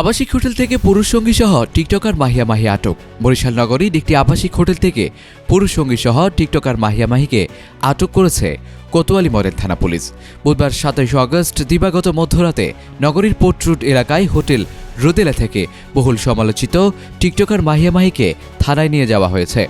আবাসিক হোটেল থেকে পুরুষ সঙ্গী সহ টিকটকার মাহিয়া মাহি আটক। বরিশাল নগরীর একটি আবাসিক হোটেল থেকে পুরুষ সঙ্গী সহ টিকটকার মাহিয়া মাহিকে আটক করেছে কোতোয়ালি মডেল থানা পুলিশ। বুধবার সাতাইশ আগস্ট দিবাগত মধ্যরাতে নগরীর পোর্ট রুট এলাকায় হোটেল রোদেলা থেকে বহুল সমালোচিত টিকটকার মাহিয়া মাহিকে থানায় নিয়ে যাওয়া হয়েছে।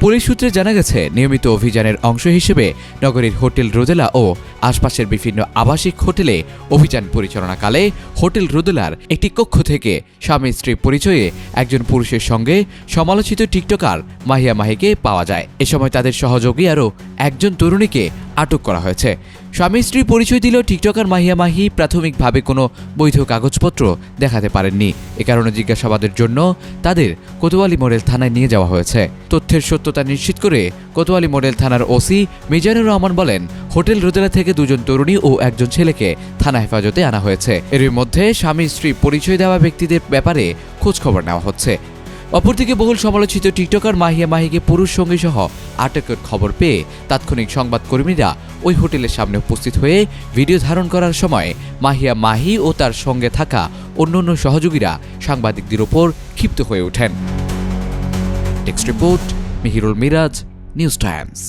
পুলিশ সূত্রে জানা গেছে, নিয়মিত অভিযানের অংশ হিসেবে নগরীর হোটেল রোদেলা ও আশপাশের বিভিন্ন আবাসিক হোটেলে অভিযান পরিচালনাকালে হোটেল রোদেলার একটি কক্ষ থেকে স্বামী স্ত্রী পরিচয়ে একজন পুরুষের সঙ্গে সমালোচিত টিকটকার মাহিয়া মাহিকে পাওয়া যায়। এ সময় তাদের সহযোগী আরও একজন তরুণীকে আটক করা হয়েছে। স্বামী স্ত্রী পরিচয় দিলেও টিকটকার মাহিয়া মাহি প্রাথমিকভাবে কোনো বৈধ কাগজপত্র দেখাতে পারেননি। এ কারণে জিজ্ঞাসাবাদের জন্য তাদের কোতোয়ালি মডেল থানায় নিয়ে যাওয়া হয়েছে। তথ্যের সত্যতা নিশ্চিত করে কোতোয়ালি মডেল থানার ওসি মিজানুর রহমান বলেন, হোটেল রোদেলা থেকে দুজন তরুণী ও একজন ছেলেকে থানা হেফাজতে আনা হয়েছে। এর মধ্যে স্বামী স্ত্রী পরিচয় দেওয়া ব্যক্তিদের ব্যাপারে খোঁজখবর নেওয়া হচ্ছে। অপরদিকে বহুল সমালোচিত টিকটকার মাহিয়া মাহিকে পুরুষ সঙ্গী সহ আটকের খবর পেয়ে তাৎক্ষণিক সংবাদকর্মীরা ওই হোটেলের সামনে উপস্থিত হয়ে ভিডিও ধারণ করার সময় মাহিয়া মাহি ও তার সঙ্গে থাকা অন্যান্য সহযোগীরা সাংবাদিকদের ওপর ক্ষিপ্ত হয়ে ওঠেন। Text report, Mihirul Miraj, News Times.